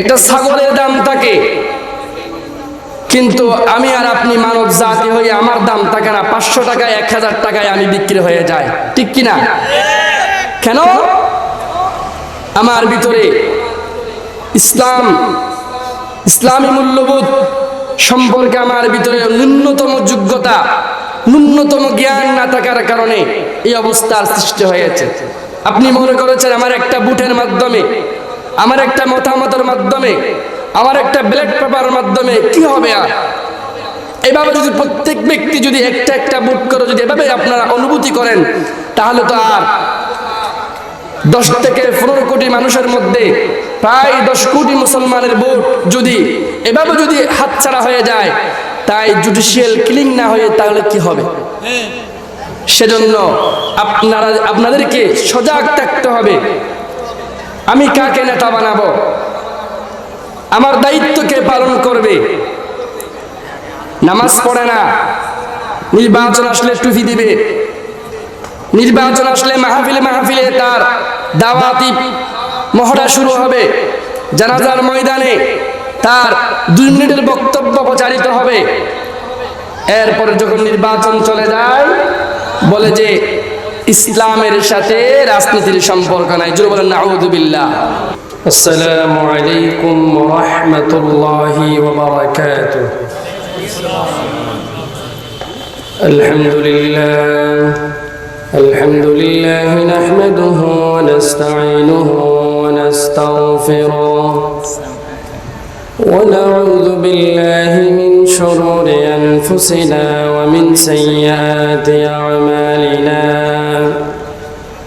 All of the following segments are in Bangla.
একটা ছাগলের দাম থাকে। কিন্তু আমি আর আপনি মানব জাতি হয়ে আমার দাম থাকে না, পাঁচশো টাকায় এক হাজার টাকায় আমি বিক্রি হয়ে যায় ঠিক কিনা কেন? আমার ভিতরে ইসলাম, ইসলামী মূল্যবোধ সম্পর্কে আমার ভিতরে ন্যূনতম যোগ্যতা, ন্যূনতম জ্ঞান না থাকার কারণে এই অবস্থার সৃষ্টি হয়েছে। আপনি মনে করেছেন আমার একটা বুটের মাধ্যমে আমার একটা মতামতের মাধ্যমে, আমার একটা ব্যালেট পেপারের মাধ্যমে কি হবে আর? এভাবে যদি প্রত্যেক ব্যক্তি যদি একটা একটা বুট করে যদি এভাবে আপনারা অনুভূতি করেন, তাহলে তো আর দশ থেকে পনেরো কোটি মানুষের মধ্যে প্রায় দশ কোটি মুসলমানের ভোট যদি এভাবে যদি হাতছাড়া হয়ে যায়, তাই জুডিশিয়াল কিলিং না হয়ে তাহলে কি হবে? সেজন্য আপনারা, আপনাদেরকে সজাগ থাকতে হবে। আমি কাকে নেতা বানাবো? আমার দায়িত্বকে পালন করবে? নামাজ পড়ে না। নির্বাচন আসলে টুপি দিবে। নির্বাচন আসলে মাহফিলে মাহফিলে তার দাওয়াতি মহড়া শুরু হবে। জানাজার ময়দানে তার দুই মিনিটের বক্তব্য প্রচারিত হবে। এরপরে যখন নির্বাচন চলে যায়, বলে যে ইসলামের সাথে রাজনীতির সম্পর্ক নাই জুড়ে বলেন নাউদুবিল্লাহ আসসালামু আলাইকুম রহমতুল্লাহি ওয়া الحمد لله الحمد لله نحمده ونستعينه ونستغفره ونعوذ بالله من شرور أنفسنا ومن سيئات أعمالنا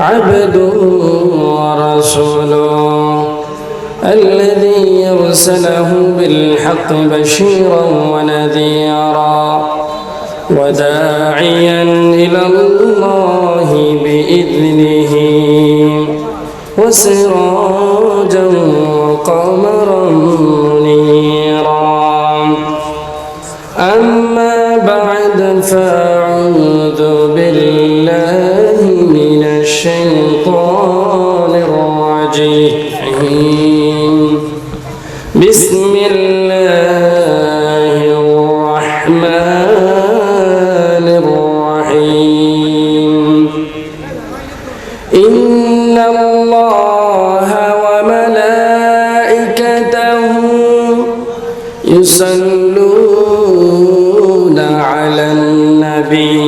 عبده ورسوله الذي يرسله بالحق بشيرا ونذيرا وداعيا إلى الله بإذنه وسراجا وقمرا منيرا. أما بعد فأعوذ بالله الشيطان الرجيم. بسم الله الرحمن الرحيم. إن الله وملائكته يصلون على النبي.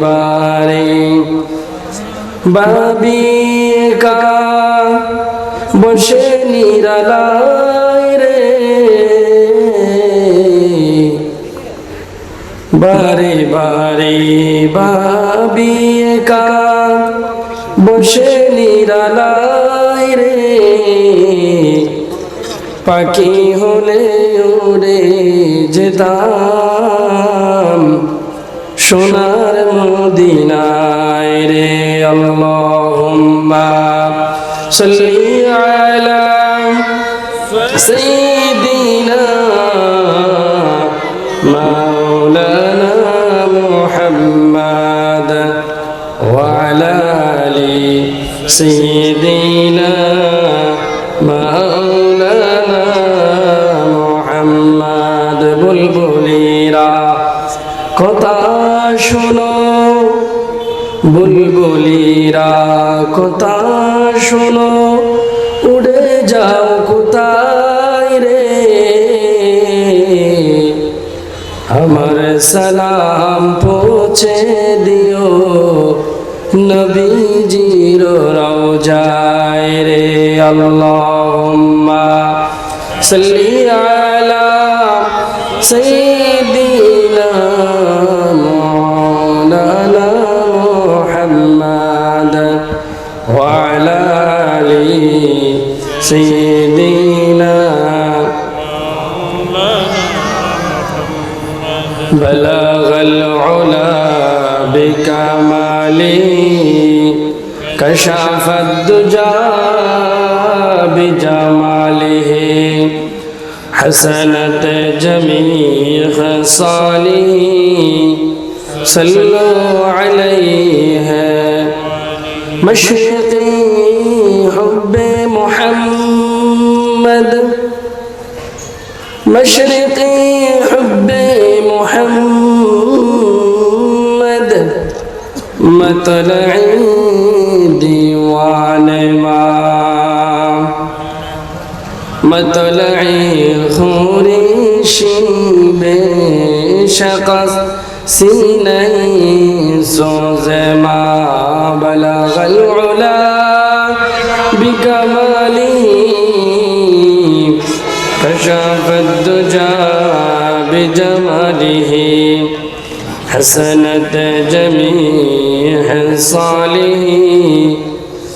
বারে বাবি কাকা বসে নিরালায় রে। বারে বারে বাবি কাকা বসে নিরালায় রে। পাখি হলে ওরে যেতাম। সোনার মদিনায় রে আল্লাহুম্মা সাল্লি আলা সাইয়্যিদিনা মাওলানা মুহাম্মাদ ওয়া আলা আলি সাইয়্যিদিনা কথা শোনো, উড়ে যাও কোথায় রে? আমার সালাম পৌঁছে দিও, নবীজির রওজায় রে আল্লাহুম্মা। সাল্লি আলা سيدينا بلغ العلا بكمالي كشف الدجى بجماله حسنت جميع خصاله صلوا عليه مشرقي مشرقي حب محمد مطلعي ديوان ما مطلعي خورشي بشقص سيني سوز ما بلغ العلا. بكماله حسنت جميع صاله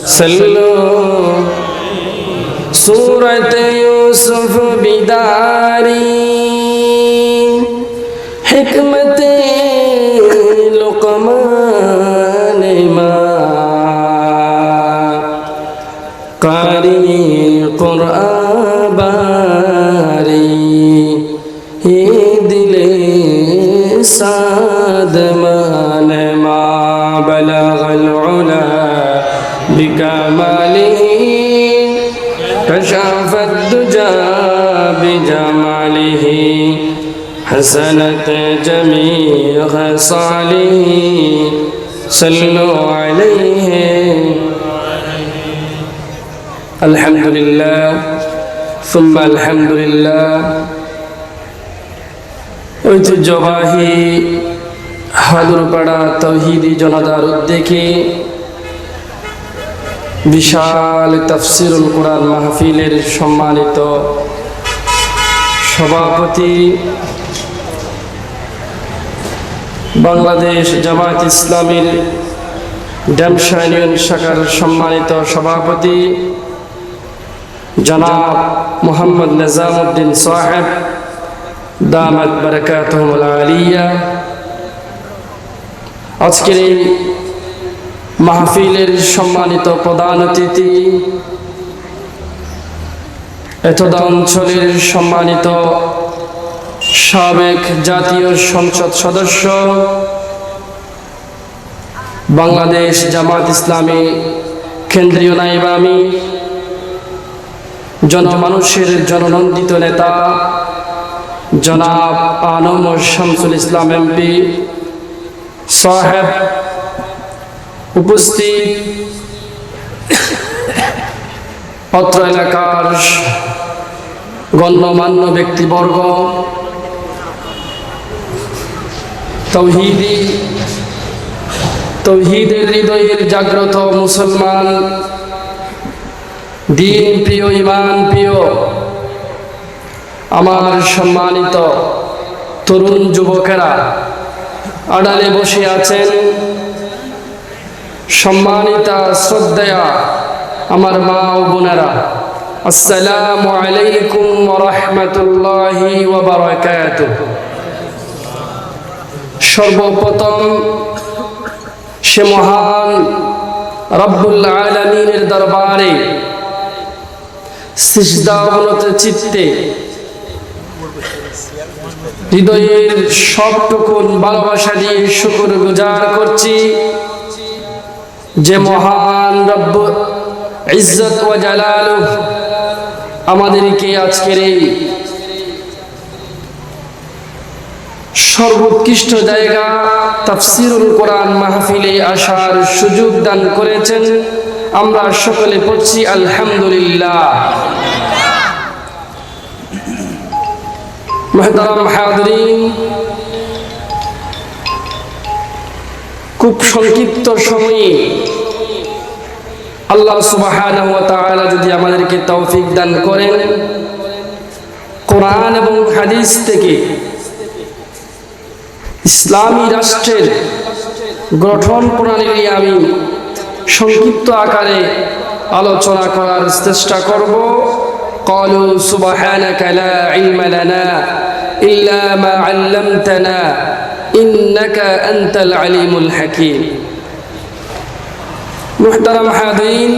صلوا. سورة يوسف بداري حكمة ساد مان ما بلغ العلا بكماله. كشف الدجى بجماله. حسنت جميع خصاله. صلوا عليه. الحمد لله. ثم الحمد لله. ঐতিহ্যবাহী হাদুরপাড়া তৌহিদি জনতার উদ্যোগে বিশাল তফসিরুল কোরআন মাহফিলের সম্মানিত সভাপতি বাংলাদেশ জামায়াত ইসলামীর ড্যামসা ইউনিয়ন শাখার সম্মানিত সভাপতি জনাব মোহাম্মদ নিজামুদ্দিন সাহেব দামাত বারাকাতুহুল আলিয়া। আজকের এই মাহফিলের সম্মানিত প্রধান অতিথি, এতদা অঞ্চলের সম্মানিত সাবেক জাতীয় সংসদ সদস্য, বাংলাদেশ জামাত ইসলামী কেন্দ্রীয় নাইবামী আমি জনমানুষের জননন্দিত নেতা জনাব আনম শামসুল ইসলাম এমপি সাহেব উপস্থিত অত্র এলাকার গণ্যমান্য ব্যক্তিবর্গ, তৌহিদি, তৌহিদের হৃদয়ের জাগ্রত মুসলমান, দিন প্রিয় ইমান প্রিয় আমার সম্মানিত তরুণ যুবকেরা আড়ালে বসে আছেন। সম্মানিতা, শ্রদ্ধেয়া আমার মা ও বোনেরা, আসসালামু আলাইকুম রহমতুল্লাহি সর্বপ্রথম সে মহান রব্বুল আলমিনের দরবারে সিজদাবনত চিত্তে হৃদয়ের সবটুকুন ভালোবাসা দিয়ে শুকুর গুজার করছি। যে মহান রব্ব ইজ্জত ও জালাল আমাদেরকে আজকের এই সর্বোৎকৃষ্ট জায়গা তাফসিরুল কোরআন মাহফিলে আসার সুযোগ দান করেছেন। আমরা সকলে পড়ছি আলহামদুলিল্লাহ। মেহতারাম হাজরিন খুব সংক্ষিপ্ত সময়ে আল্লাহ সুবহানাহু ওয়া তাআলা যদি আমাদেরকে তৌফিক দান করেন কোরআন এবং হাদিস থেকে ইসলামী রাষ্ট্রের গঠন প্রণালী নিয়ে আমি সংক্ষিপ্ত আকারে আলোচনা করার চেষ্টা করব قالوا سبحانك لا علم لنا إلا ما علمتنا إنك أنت العليم الحكيم محترم حاضرين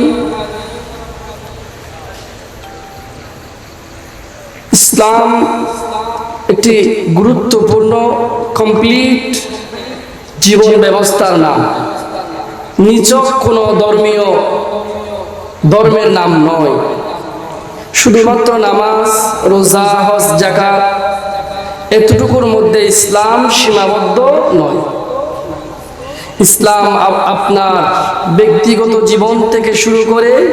ইসলাম একটি গুরুত্বপূর্ণ কমপ্লিট জীবন ব্যবস্থার নাম নিচক কোনো ধর্মীয় ধর্মের নাম নয় শুধুমাত্র নামাজ রোজা হজ জাকাত এতটুকুর মধ্যে ইসলাম সীমাবদ্ধ নয়। ইসলাম আপ- আপনার ব্যক্তিগত জীবন থেকে শুরু করে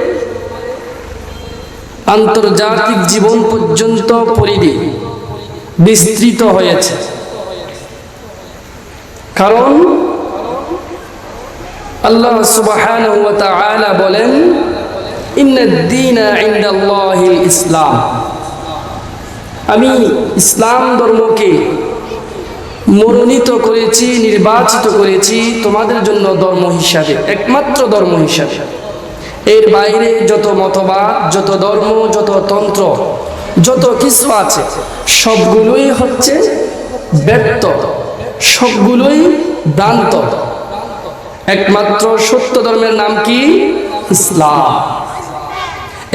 আন্তর্জাতিক জীবন পর্যন্ত পরিধি বিস্তৃত হয়েছে। কারণ আল্লাহ তাআলা বলেন ইনদাল্লাহিল ইসলাম। আমি ইসলাম ধর্মকে মনোনীত করেছি, নির্বাচিত করেছি তোমাদের জন্য ধর্ম হিসাবে, একমাত্র ধর্ম হিসাবে। এর বাইরে যত মতবাদ, যত ধর্ম, যত তন্ত্র, যত কিছু আছে, সবগুলোই হচ্ছে ব্যর্থ সবগুলোই ভ্রান্ত। একমাত্র সত্য ধর্মের নাম কি? ইসলাম।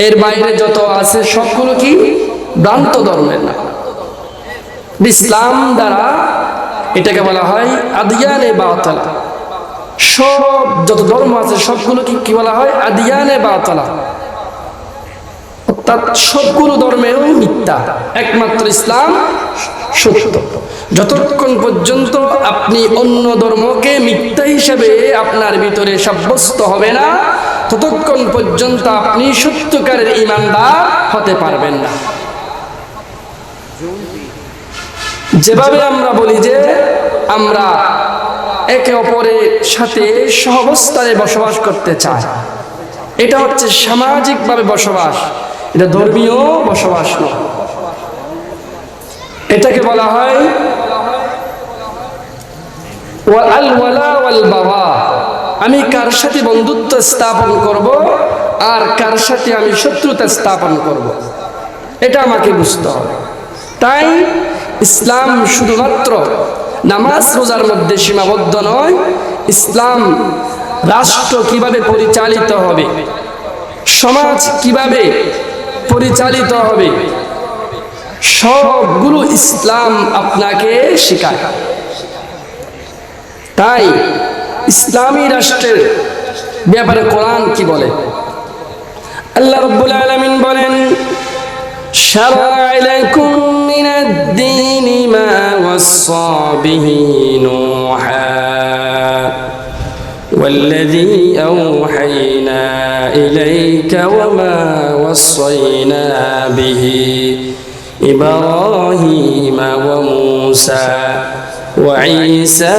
এর বাইরে যত আছে, সবগুলো কি? ভ্রান্ত ধর্মের না ইসলাম দ্বারা এটাকে বলা হয় আদিয়ানে বাতলা। সব যত ধর্ম আছে সবগুলো কি কি বলা হয়? আদিয়ানে বাতলা। অর্থাৎ সবগুলো ধর্মেও মিথ্যা। একমাত্র ইসলাম সত্য। যতক্ষণ পর্যন্ত আপনি অন্য ধর্মকে মিথ্যা হিসেবে আপনার ভিতরে সাব্যস্ত হবে না, ততক্ষণ পর্যন্ত আপনি সত্যকারের ইমানদার হতে পারবেন না। যেভাবে আমরা বলি যে আমরা একে অপরের সাথে সহবস্থানে বসবাস করতে চাই। এটা হচ্ছে সামাজিকভাবে বসবাস। এটা ধর্মীয় বসবাস নয়। এটাকে বলা হয় আমি কার সাথে বন্ধুত্ব স্থাপন করব আর কার সাথে আমি শত্রুতা স্থাপন করব? এটা আমাকে বুঝতে হবে। তাই ইসলাম শুধুমাত্র নামাজ রোজার মধ্যে সীমাবদ্ধ নয়, ইসলাম রাষ্ট্র কীভাবে পরিচালিত হবে, সমাজ কীভাবে পরিচালিত হবে, সবগুলো ইসলাম আপনাকে শেখায়। তাই ইসলামী রাষ্ট্রের ব্যাপারে কোরআন কি বলে? আল্লাহ রব্বুল আলামিন বলেন شرع لكم من الدين ما وصى به نوحا والذي أوحينا إليك وما وصينا به إبراهيم وموسى وعيسى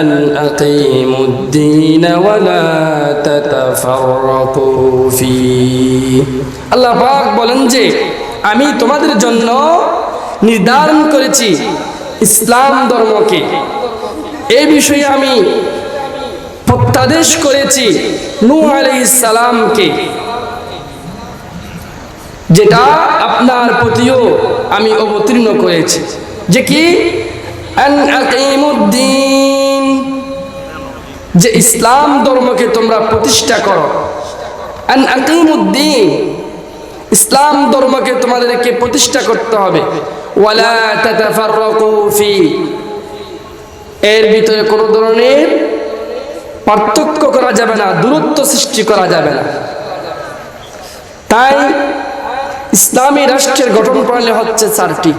أن أقيموا الدين ولا تتفرقوا فيه আল্লাহ পাক বলেন যে আমি তোমাদের জন্য নির্ধারণ করেছি ইসলাম ধর্মকে। এই বিষয়ে আমি প্রত্যাদেশ করেছি নূ আলাইহিস সালামকে। যেটা আপনার প্রতিও আমি অবতীর্ণ করেছি। যে কি? যে ইসলাম ধর্মকে তোমরা প্রতিষ্ঠা করো। আন আকিমুদ্দিন। ইসলাম ধর্মকে তোমাদেরকে প্রতিষ্ঠা করতে হবে। এর ভিতরে কোনো ধরনের পার্থক্য করা যাবে না, দূরত্ব সৃষ্টি করা যাবে না। তাই ইসলামী রাষ্ট্রের গঠন প্রণালী হচ্ছে চারটি।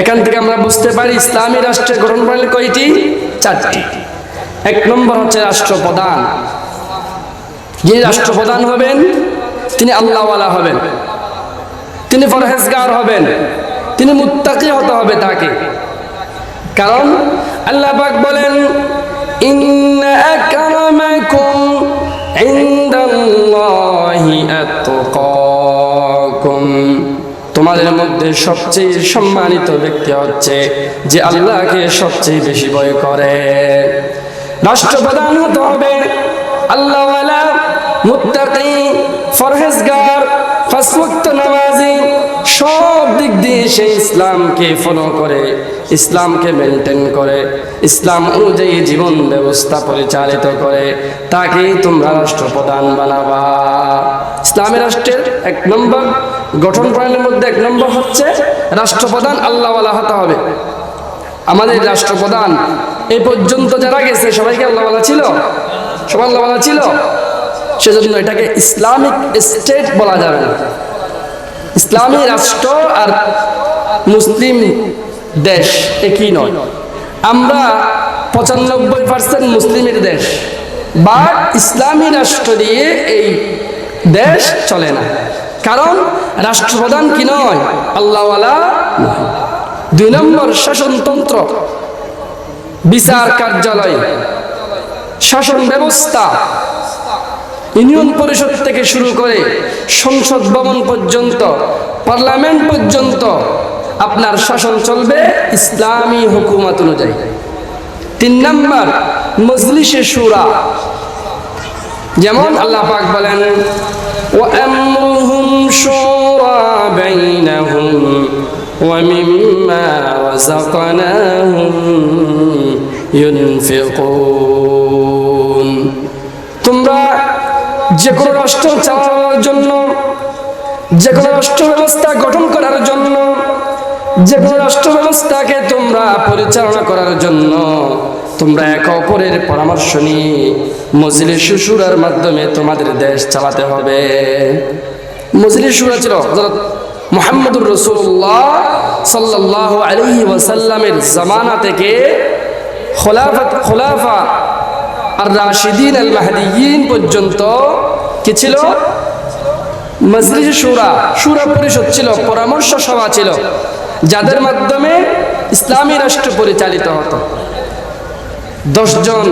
এখান থেকে আমরা বুঝতে পারি ইসলামী রাষ্ট্রের গঠন প্রণালী কয়টি? চারটি। এক নম্বর হচ্ছে রাষ্ট্রপ্রধান। যিনি রাষ্ট্রপ্রধান হবেন তিনি আল্লাহওয়ালা হবেন। তিনি ফরহেজগার হবেন। তিনি মুত্তাকি হতে হবে তাকে। কারণ আল্লাহ পাক বলেন তোমাদের মধ্যে সবচেয়ে সম্মানিত ব্যক্তি হচ্ছে যে আল্লাহকে সবচেয়ে বেশি ভয় করে। রাষ্ট্রপ্রধান হতে হবে আল্লাহওয়ালা, মুত্তাকি ফরহেজগার পাঁচ ওয়াক্ত নামাজি সব দিক দিয়ে সে ইসলামকে ফলো করে, ইসলামকে মেনটেন করে, ইসলাম অনুযায়ী জীবন ব্যবস্থা পরিচালিত করে, তাকেই তোমরা রাষ্ট্রপ্রধান বানাবা। ইসলামী রাষ্ট্রের এক নম্বর গঠন প্রণালীর মধ্যে এক নম্বর হচ্ছে রাষ্ট্রপ্রধান আল্লাহওয়ালা হতে হবে। আমাদের রাষ্ট্রপ্রধান এই পর্যন্ত যারা গেছে, সবাইকে আল্লাহওয়ালা ছিল? সবাই আল্লাহওয়ালা ছিল? সেজন্য এটাকে ইসলামিক স্টেট বলা যাবে না। ইসলামী রাষ্ট্র আর মুসলিম দেশ একই নয়। আমরা পঁচানব্বই পার্সেন্ট মুসলিমের দেশ বা ইসলামী রাষ্ট্র দিয়ে এই দেশ চলে না। কারণ রাষ্ট্রপ্রধান কি নয়? আল্লাহওয়ালা দুই নম্বর শাসনতন্ত্র, বিচার কার্যালয়, শাসন ব্যবস্থা ইউনিয়ন পরিষদ থেকে শুরু করে সংসদ ভবন পর্যন্ত পার্লামেন্ট পর্যন্ত আপনার শাসন চলবে ইসলামী হুকুমত অনুযায়ী তিন নম্বর মজলিসে সুরা যেমন আল্লাহ পাক বলেন وأمرهم شورى بينهم ومما رزقناهم ينفقون যে কোনো রাষ্ট্র চালানোর জন্য, যে কোনো রাষ্ট্র ব্যবস্থা গঠন করার জন্য, যে কোনো রাষ্ট্র ব্যবস্থাকে তোমরা পরিচালনা করার জন্য, তোমরা এক অপরের পরামর্শ নিয়ে মজলি সুসুরার মাধ্যমে তোমাদের দেশ চালাতে হবে। মজলি সুরা ছিল হযরত মুহাম্মদুর রসুল্লাহ সাল্লাহ আলহি ওয়াসাল্লামের জামানা থেকে খোলাফা খোলাফা আর রাশিদিন আল মাহদিয়িন পর্যন্ত কি ছিল? মজলিস সুরা সুরা পরিষদ ছিল, পরামর্শ সভা ছিল, যাদের মাধ্যমে ইসলামী রাষ্ট্র পরিচালিত হতো। দশজন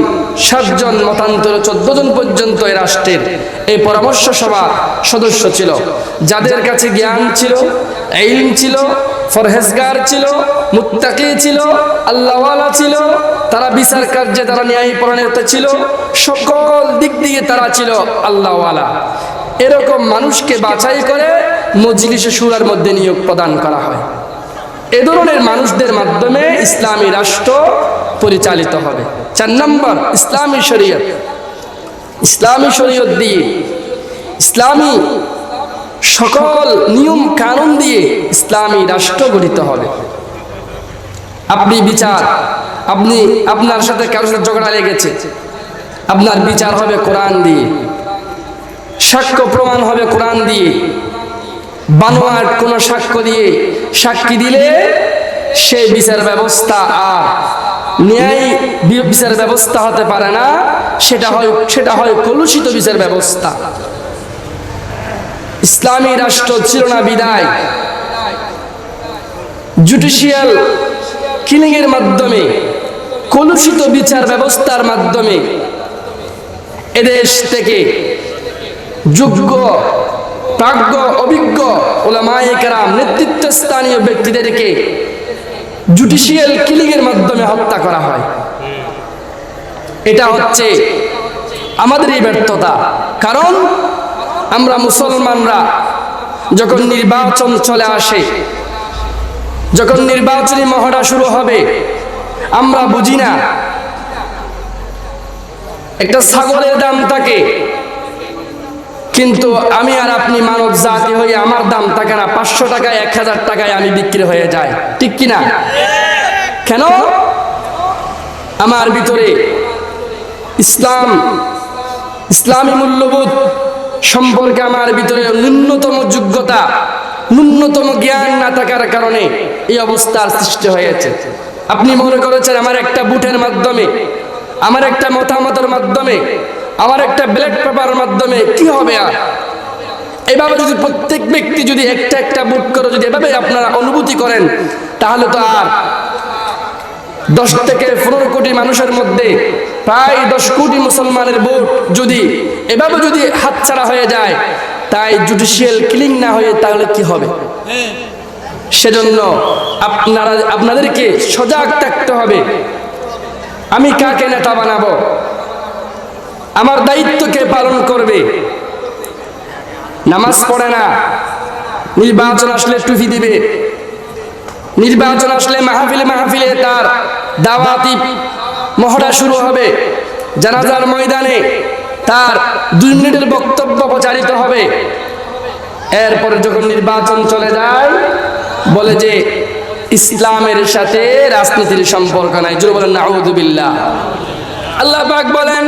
সাতজন মতান্তর চোদ্দ জন পর্যন্ত এই রাষ্ট্রের এই পরামর্শ সভা সদস্য ছিল, যাদের কাছে জ্ঞান ছিল এইম ছিল ফরহেজগার ছিল, মুত্তাকি ছিল, আল্লাহওয়ালা ছিল, তারা বিচার কার্যে তারা ন্যায় পরায়ণতা ছিল, সকল দিক দিয়ে তারা ছিল আল্লাহওয়ালা। এরকম মানুষকে বাছাই করে মজলিসে সুরার মধ্যে নিয়োগ প্রদান করা হয়। এ ধরনের মানুষদের মাধ্যমে ইসলামী রাষ্ট্র পরিচালিত হবে। চার নম্বর, ইসলামী শরীয়ত। ইসলামী শরীয়ত দিয়ে ইসলামী সকল নিয়ম কানুন দিয়ে ইসলামী রাষ্ট্র গঠিত হবে। আপনি বিচার, আপনি আপনার সাথে কারোর সাথে ঝগড়া লেগেছে, আপনার বিচার হবে কোরআন দিয়ে। সাক্ষ্য প্রমাণ হবে কোরআন দিয়ে। বানোয়ার কোন সাক্ষ্য দিয়ে সাক্ষী দিলে সেই বিচার ব্যবস্থা আর ন্যায় বিচার ব্যবস্থা হতে পারে না, সেটা হয় সেটা হয় কলুষিত বিচার ব্যবস্থা। ইসলামী রাষ্ট্র ছিল না বিদায়। জুডিশিয়াল কিলিং এর মাধ্যমে, কলুষিত বিচার ব্যবস্থার মাধ্যমে এদেশ থেকে যোগ্য, প্রাজ্ঞ, অভিজ্ঞ ওলামায়ে কেরাম নেতৃত্ব স্থানীয় ব্যক্তিদেরকে জুডিশিয়াল কিলিং এর মাধ্যমে হত্যা করা হয়। এটা হচ্ছে আমাদের এই ব্যর্থতা। কারণ আমরা মুসলমানরা যখন নির্বাচন চলে আসে যখন নির্বাচনী মহড়া শুরু হবে আমরা বুঝি না। একটা ছাগলের দাম থাকে কিন্তু আমি আর আপনি মানব জাতি হয়ে আমার দাম থাকে না। পাঁচশো টাকায় এক হাজার টাকায় আমি বিক্রি হয়ে যায় ঠিক কিনা কেন? আমার ভিতরে ইসলাম ইসলামী মূল্যবোধ সম্পর্কে আমার ভিতরে ন্যূনতম যোগ্যতা, ন্যূনতম জ্ঞান না থাকার কারণে এই অবস্থার সৃষ্টি হয়েছে। আপনি মনে করেছেন আমার একটা বুটের মাধ্যমে, আমার একটা মতামতের মাধ্যমে, আমার একটা ব্যালট পেপারের মাধ্যমে কি হবে আর? এভাবে যদি প্রত্যেক ব্যক্তি যদি একটা একটা বুট করে যদি এভাবে আপনারা অনুভূতি করেন, তাহলে তো আর দশ থেকে পনেরো কোটি মানুষের মধ্যে প্রায় দশ কোটি মুসলমানের ভোট যদি এভাবে যদি হাতছাড়া হয়ে যায়, তাই জুডিশিয়াল কিলিং না হয়ে তাহলে কি হবে? সেজন্য আপনারা, আপনাদেরকে সজাগ থাকতে হবে। আমি কাকে নেতা বানাবো? আমার দায়িত্বকে পালন করবে? নামাজ পড়ে না, নির্বাচন আসলে টুপি দিবে। নির্বাচন আসলে মাহফিলে মাহফিলে তার দাওয়াতি মহড়া শুরু হবে। জানাজার ময়দানে তার দুই মিনিটের বক্তব্য প্রচারিত হবে। এরপরে যখন নির্বাচন চলে যায়, বলে যে ইসলামের সাথে রাজনীতির সম্পর্ক নাই। জোর বলেন নাউদুবিল্লাহ আল্লাহ পাক বলেন